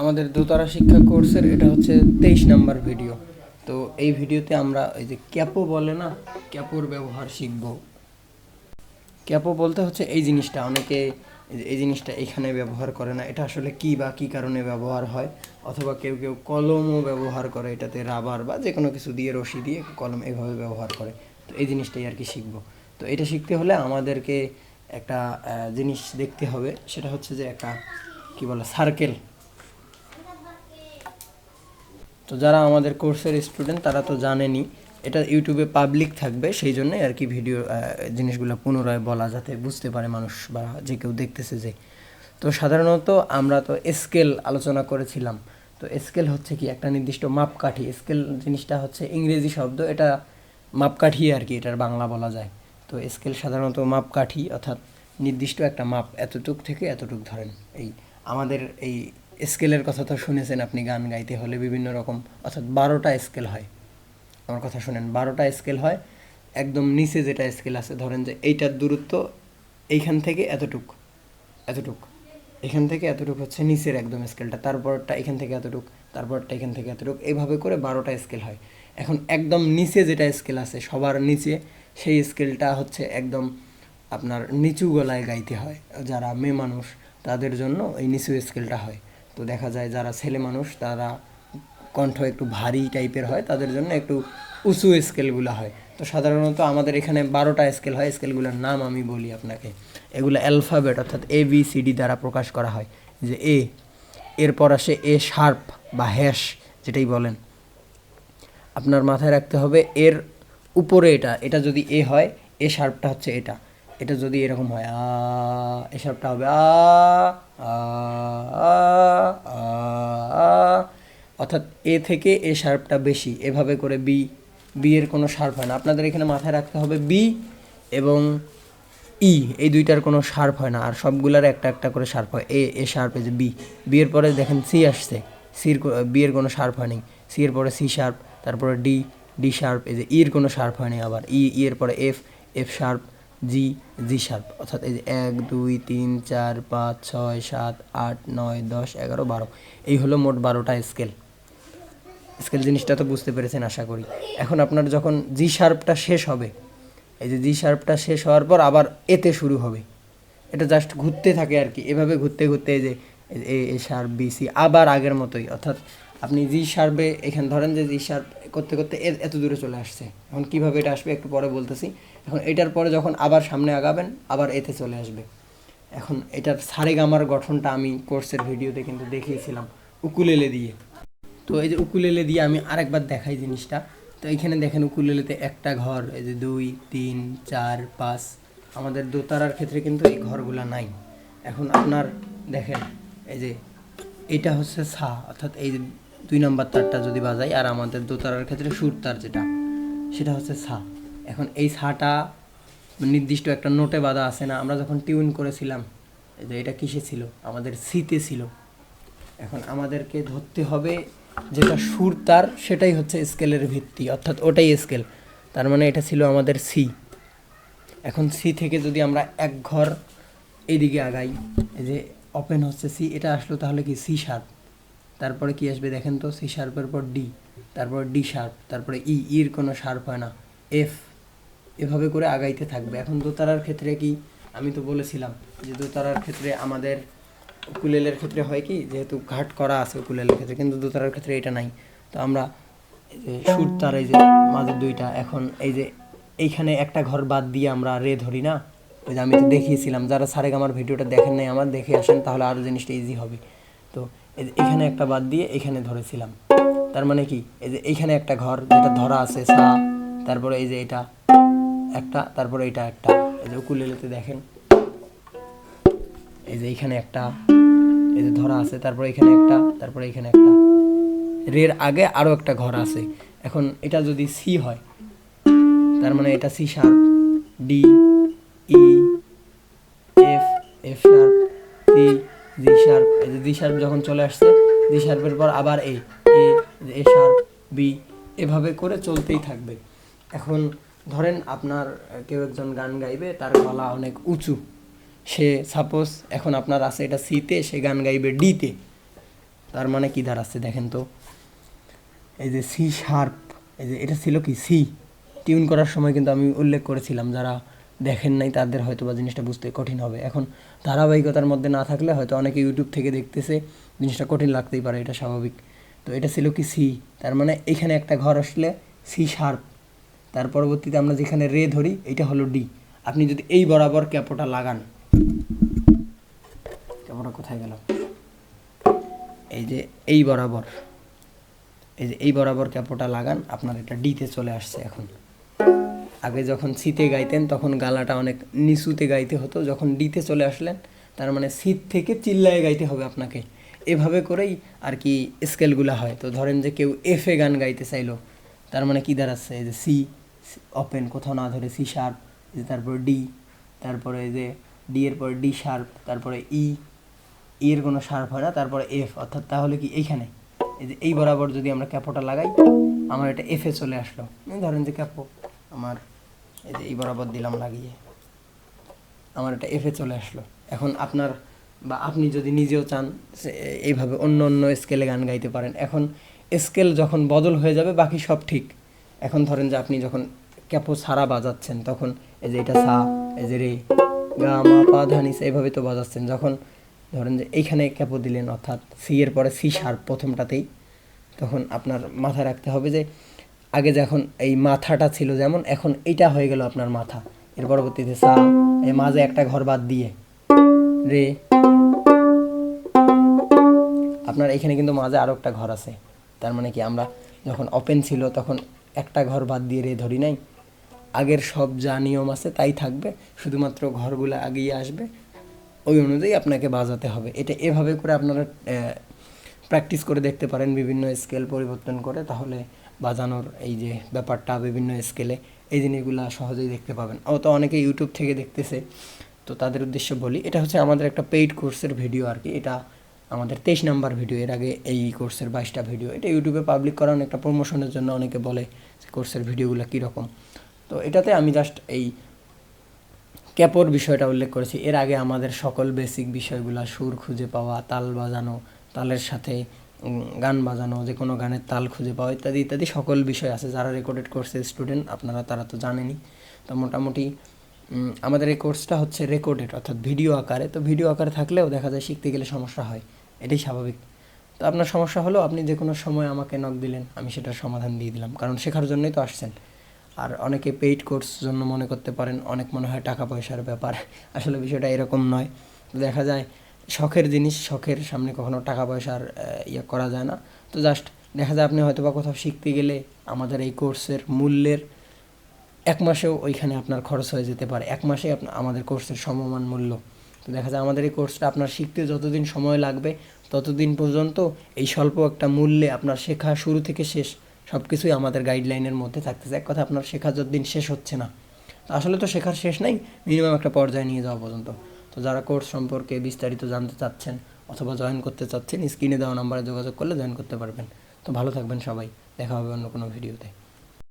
আমাদের দোতারা শিক্ষা কোর্সের এটা হচ্ছে তেইশ নাম্বার ভিডিও। তো এই ভিডিওতে আমরা এই যে ক্যাপো বলে না, ক্যাপোর ব্যবহার শিখব। ক্যাপো বলতে হচ্ছে এই জিনিসটা, অনেকে এই জিনিসটা এখানে ব্যবহার করে না, এটা আসলে কি বা কি কারণে ব্যবহার হয়, অথবা কেউ কেউ কলমও ব্যবহার করে, এটাতে রাবার বা যে কোনো কিছু দিয়ে, রশি দিয়ে কলম এভাবে ব্যবহার করে। তো এই জিনিসটাই আর কি শিখব। তো এটা শিখতে হলে আমাদেরকে একটা জিনিস দেখতে হবে, সেটা হচ্ছে যে একটা, কি বলে সার্কেল তো যারা আমাদের কোর্সের স্টুডেন্ট তারা তো জানেনই এটা ইউটিউবে পাবলিক থাকবে, সেই জন্যই আর কি ভিডিও জিনিসগুলো পুনরায় বলা যাতে বুঝতে পারে মানুষ বা যে কেউ দেখতেছে যে। তো সাধারণত আমরা তো স্কেল আলোচনা করেছিলাম। তো স্কেল হচ্ছে কি, একটা নির্দিষ্ট মাপকাঠি। স্কেল জিনিসটা হচ্ছে ইংরেজি শব্দ, এটা মাপকাঠি আর কি, এটার বাংলা বলা যায়। তো স্কেল সাধারণত মাপকাঠি, অর্থাৎ নির্দিষ্ট একটা মাপ, এতটুক থেকে এতটুক ধরেন। এই আমাদের এই স্কেলের কথা তো শুনেছেন আপনি গান গাইতে হলে বিভিন্ন রকম, অর্থাৎ বারোটা স্কেল হয়। আমার কথা শুনেন, বারোটা স্কেল হয়, একদম নিচে যেটা স্কেল আছে, ধরেন যে এইটার দূরত্ব এইখান থেকে এতটুক এতটুক। এখান থেকে এতটুক হচ্ছে নিচের একদম স্কেলটা, তারপরটা এখান থেকে এতটুক, তারপরটা এখান থেকে এতটুক এইভাবে করে বারোটা স্কেল হয়। এখন একদম নিচে যেটা স্কেল আছে, সবার নিচে সেই স্কেলটা হচ্ছে একদম আপনার নিচু গলায় গাইতে হয়, যারা মেয়ে মানুষ, তাদের জন্য এই নিচু স্কেলটা হয়। তো দেখা যায় যারা ছেলে মানুষ, তারা কণ্ঠ একটু ভারী টাইপের হয়, তাদের জন্য একটু উঁচু স্কেলগুলো হয়। তো সাধারণত আমাদের এখানে বারোটা স্কেল হয় স্কেলগুলোর নাম আমি বলি আপনাকে। এগুলো অ্যালফাবেট অর্থাৎ এ বি সি ডি দ্বারা প্রকাশ করা হয়। যে এ এরপর আসে এ শার্প বা হ্যাশ যেটাই বলেন। আপনার মাথায় রাখতে হবে, এর উপরে এটা এটা যদি এ হয় এ শার্পটা হচ্ছে এটা। এটা যদি এরকম হয়, আ, এ শার্পটা হবে, আ। অর্থাৎ এ থেকে এ শার্পটা বেশি, এভাবে করে বি বি এর কোনো শার্প হয় না আপনাদের এখানে মাথায় রাখতে হবে বি এবং ই, এই দুইটার কোনো শার্প হয় না, আর সবগুলার একটা একটা করে শার্প হয়, এ এ শার্প যে বি বি এর পরে দেখেন সি আসছে সির বি এর কোনো শার্প হয়নি, সি এর পরে সি শার্প তারপরে ডি ডি শার্প এই যে ইর কোনো শার্প হয়নি আবার, ই ই এর পরে F F sharp G G sharp অর্থাৎ এই যে এক, দুই, তিন, চার, পাঁচ, ছয়, সাত, আট, নয়, দশ, এগারো, বারো, এই হলো মোট বারোটা স্কেল স্কেল জিনিসটা তো বুঝতে পেরেছেন, আশা করি। এখন আপনার যখন জি শার্পটা শেষ হবে, এই যে জি শার্পটা শেষ হওয়ার পর আবার এতে শুরু হবে। এটা জাস্ট ঘুরতে থাকে আর কি। এভাবে ঘুরতে ঘুরতে এই যে এ শার্প বি সি আবার আগের মতোই। অর্থাৎ আপনি জি শার্পে এখানে ধরেন যে জি শার্প করতে করতে এত দূরে চলে আসছে। এখন কীভাবে এটা আসবে একটু পরে বলতেছি। এখন এটার পরে যখন আবার সামনে আগাবেন, আবার এতে চলে আসবে। এখন এটার সারেগামার গঠনটা আমি কোর্সের ভিডিওতে কিন্তু দেখিয়েছিলাম, উকুলেলে দিয়ে। তো এই যে উকুলেলে দিয়ে আমি আরেকবার দেখাই জিনিসটা। তো এইখানে দেখেন উকুলেলেতে একটা ঘর, এই যে দুই, তিন, চার, পাঁচ। আমাদের দোতারার ক্ষেত্রে কিন্তু এই ঘরগুলা নাই। এখন আপনার দেখেন, এই যে এটা হচ্ছে সা, অর্থাৎ এই যে দুই নম্বর তারটা যদি বাজাই, আর আমাদের দোতারার ক্ষেত্রে সুর তার যেটা, সেটা হচ্ছে সা। এখন এই সাটা নির্দিষ্ট একটা নোটে বাঁধা আছে না, আমরা যখন টিউন করেছিলাম, যে এটা কিসে ছিল? আমাদের সিতে ছিল। এখন আমাদেরকে ধরতে হবে যেটা সুর তার, সেটাই হচ্ছে স্কেলের ভিত্তি, অর্থাৎ ওটাই স্কেল। তার মানে এটা ছিল আমাদের সি। এখন সি থেকে যদি আমরা এক ঘর এইদিকে আগাই যে ওপেন হচ্ছে সি, এটা আসলো তাহলে কি সি শার্প তারপরে কি আসবে দেখেন তো সি শার্পের পর ডি তারপর ডি শার্প, তারপরে ই ইর কোনো শার্প হয় না এফ এভাবে করে আগাইতে থাকবে। এখন দোতারার ক্ষেত্রে কি, আমি তো বলেছিলাম যে দোতারার ক্ষেত্রে আমাদের উকুলেলের ক্ষেত্রে হয় কি, যেহেতু ঘাট করা আছে উকুলেলের ক্ষেত্রে, কিন্তু দোতারার ক্ষেত্রে এটা নাই। তো আমরা সুর তার, এই যে মাঝের দুইটা, এখন এই যে এইখানে একটা ঘর বাদ দিয়ে আমরা রে ধরি না, ওই যে আমি তো দেখিয়েছিলাম, যারা সারেগ আমার ভিডিওটা দেখেন নাই, আমার দেখে আসেন, তাহলে আরও জিনিসটা ইজি হবে। তো এখানে একটা বাদ দিয়ে এখানে ধরেছিলাম। তার মানে কি? এই যে এইখানে একটা ঘর, যেটা ধরা আছে, সা, তারপরে এই যে এটা, একটা, তারপরে এটা একটা। এই যে উকুলেলেতে দেখেন। এই যে এইখানে একটা, এই যে ধরা আছে, তারপরে এখানে একটা, তারপরে এখানে একটা। রের আগে আরও একটা ঘর আছে। এখন এটা যদি সি হয়, তার মানে এটা C sharp. D, E, F F sharp C G sharp এই যে শার্প যখন চলে আসছে জি শার্পের পর আবার এ এ এ শার্প বি এভাবে করে চলতেই থাকবে। এখন ধরেন আপনার কেউ একজন গান গাইবে, তার গলা অনেক উঁচু। সে সাপোজ এখন আপনার আছে এটা সিতে সে গান গাইবে ডিতে তার মানে কি দাঁড়াচ্ছে দেখেন তো? এই যে সি শার্প এই যে এটা ছিল কি সি টিউন করার সময় কিন্তু আমি উল্লেখ করেছিলাম যারা দেখেন নাই, তাদের হয়তো বা জিনিসটা বুঝতে কঠিন হবে। এখন ধারাবাহিকতার মধ্যে না থাকলে হয়তো অনেকে ইউটিউব থেকে দেখতেছে, জিনিসটা কঠিন লাগতেই পারে, এটা স্বাভাবিক। তো এটা ছিল কি সি তার মানে এখানে একটা ঘর আসলে সি শার্প তার পরবর্তীতে আমরা যেখানে রে ধরি, এটা হলো ডি আপনি যদি এই বরাবর ক্যাপোটা লাগান, ক্যাপোটা কোথায় গেল? এই যে এই বরাবর, এই যে এই বরাবর ক্যাপোটা লাগান, আপনার এটা ডিতে চলে আসছে এখন। আগে যখন সিতে গাইতেন, তখন গালাটা অনেক নিচুতে গাইতে হতো। যখন ডিতে চলে আসলেন, তার মানে সিট থেকে চিল্লায় গাইতে হবে আপনাকে। এভাবে করেই আর কি স্কেলগুলো হয়। তো ধরেন যে কেউ এফে গান গাইতে চাইলো, তার মানে কি দাঁড়াচ্ছে? যে সি ওপেন কোথাও না ধরে সি শার্প তারপরে ডি তারপরে যে ডি এর পরে ডি শার্প তারপরে ই ই এর কোনো শার্প হয় না, তারপরে এফ অর্থাৎ তাহলে কি এইখানে? এই যে এই বরাবর যদি আমরা ক্যাপোটা লাগাই, আমার এটা এফে চলে আসলো। ধরেন যে ক্যাপো, আমার এই যে এই বরাবর দিলাম লাগিয়ে। আমার এটা এফে চলে আসলো। এখন আপনার বা আপনি যদি নিজেও চান এইভাবে অন্য অন্য স্কেলে গান গাইতে পারেন। এখন স্কেল যখন বদল হয়ে যাবে, বাকি সব ঠিক। এখন ধরেন যে আপনি যখন ক্যাপো সারা বাজাচ্ছেন, তখন এই যে এটা সা, এই যে রে, গা, মা, পা, ধা নিচে এইভাবে তো বাজাচ্ছেন। যখন ধরেন যে এইখানে ক্যাপো দিলেন, অর্থাৎ সি এর পরে সি শার্প প্রথমটাতেই, তখন আপনার মাথায় রাখতে হবে যে আগে যখন এই মাথাটা ছিল যেমন, এখন এইটা হয়ে গেল আপনার মাথা। এর পরবর্তীতে সা, এই মাঝে একটা ঘর বাদ দিয়ে, রে। আপনার এখানে কিন্তু মাঝে আরও একটা ঘর আছে। তার মানে কি, আমরা যখন ওপেন ছিল তখন একটা ঘর বাদ দিয়ে রে ধরি নাই। আগের সব যা নিয়ম আছে তাই থাকবে, শুধুমাত্র ঘরগুলো আগিয়ে আসবে। ওই অনুযায়ী আপনাকে বাজাতে হবে। এটা এভাবে করে আপনারা প্র্যাকটিস করে দেখতে পারেন বিভিন্ন স্কেল পরিবর্তন করে, তাহলে বাজানোর এই যে ব্যাপারটা বিভিন্ন স্কেলে এই জিনিসগুলো সহজেই দেখতে পাবেন। ও তো অনেকে ইউটিউব থেকে দেখতেছে, তো তাদের উদ্দেশ্যে বলি, এটা হচ্ছে আমাদের একটা পেইড কোর্সের ভিডিও আর কি। এটা আমাদের তেইশ নাম্বার ভিডিও এর আগে এই কোর্সের বাইশটা ভিডিও এটা ইউটিউবে পাবলিক করানো একটা প্রমোশনের জন্য অনেকে বলে কোর্সের ভিডিওগুলো কীরকম তো এটাতে আমি জাস্ট এই ক্যাপোর বিষয়টা উল্লেখ করেছি। এর আগে আমাদের সকল বেসিক বিষয়গুলো, সুর খুঁজে পাওয়া, তাল বাজানো, তালের সাথে গান বাজানো, যে কোনো গানের তাল খুঁজে পাওয়া ইত্যাদি ইত্যাদি সকল বিষয় আছে যারা রেকর্ডেড কোর্সের স্টুডেন্ট আপনারা, তারা তো জানেনই। তো মোটামুটি আমাদের এই কোর্সটা হচ্ছে রেকর্ডেড অর্থাৎ ভিডিও আকারে। তো ভিডিও আকারে থাকলেও দেখা যায় শিখতে গেলে সমস্যা হয়। এটাই স্বাভাবিক। তো আপনার সমস্যা হলো, আপনি যে কোনো সময় আমাকে নক দিলেন, আমি সেটার সমাধান দিয়ে দিলাম। কারণ শেখার জন্যই তো আসছেন। আর অনেকে পেইড কোর্স জন্য মনে করতে পারেন, অনেক মনে হয় টাকা পয়সার ব্যাপার। আসলে বিষয়টা এরকম নয়। দেখা যায় শখের জিনিস, শখের সামনে কখনো টাকা পয়সার ইয়ে করা যায় না। তো জাস্ট দেখা যায় আপনি হয়তো বা কোথাও শিখতে গেলে আমাদের এই কোর্সের মূল্যের এক মাসেও ওইখানে আপনার খরচ হয়ে যেতে পারে। এক মাসে আমাদের কোর্সের সমমান মূল্য। তো দেখা যায় আমাদের এই কোর্সটা আপনার শিখতে যতদিন সময় লাগবে, ততদিন পর্যন্ত এই স্বল্প একটা মূল্যে আপনার শেখা শুরু থেকে শেষ সব কিছুই আমাদের গাইডলাইনের মধ্যে থাকতেছে। এক কথা আপনার শেখা যতদিন শেষ হচ্ছে না। আসলে তো শেখার শেষ নাই মিনিমাম একটা পর্যায়ে নিয়ে যাওয়া পর্যন্ত। তো যারা কোর্স সম্পর্কে বিস্তারিত জানতে চাচ্ছেন অথবা জয়েন করতে চাচ্ছেন স্ক্রিনে দেওয়া নাম্বারে যোগাযোগ করলে জয়েন করতে পারবেন। তো ভালো থাকবেন সবাই। দেখা হবে অন্য কোনো ভিডিওতে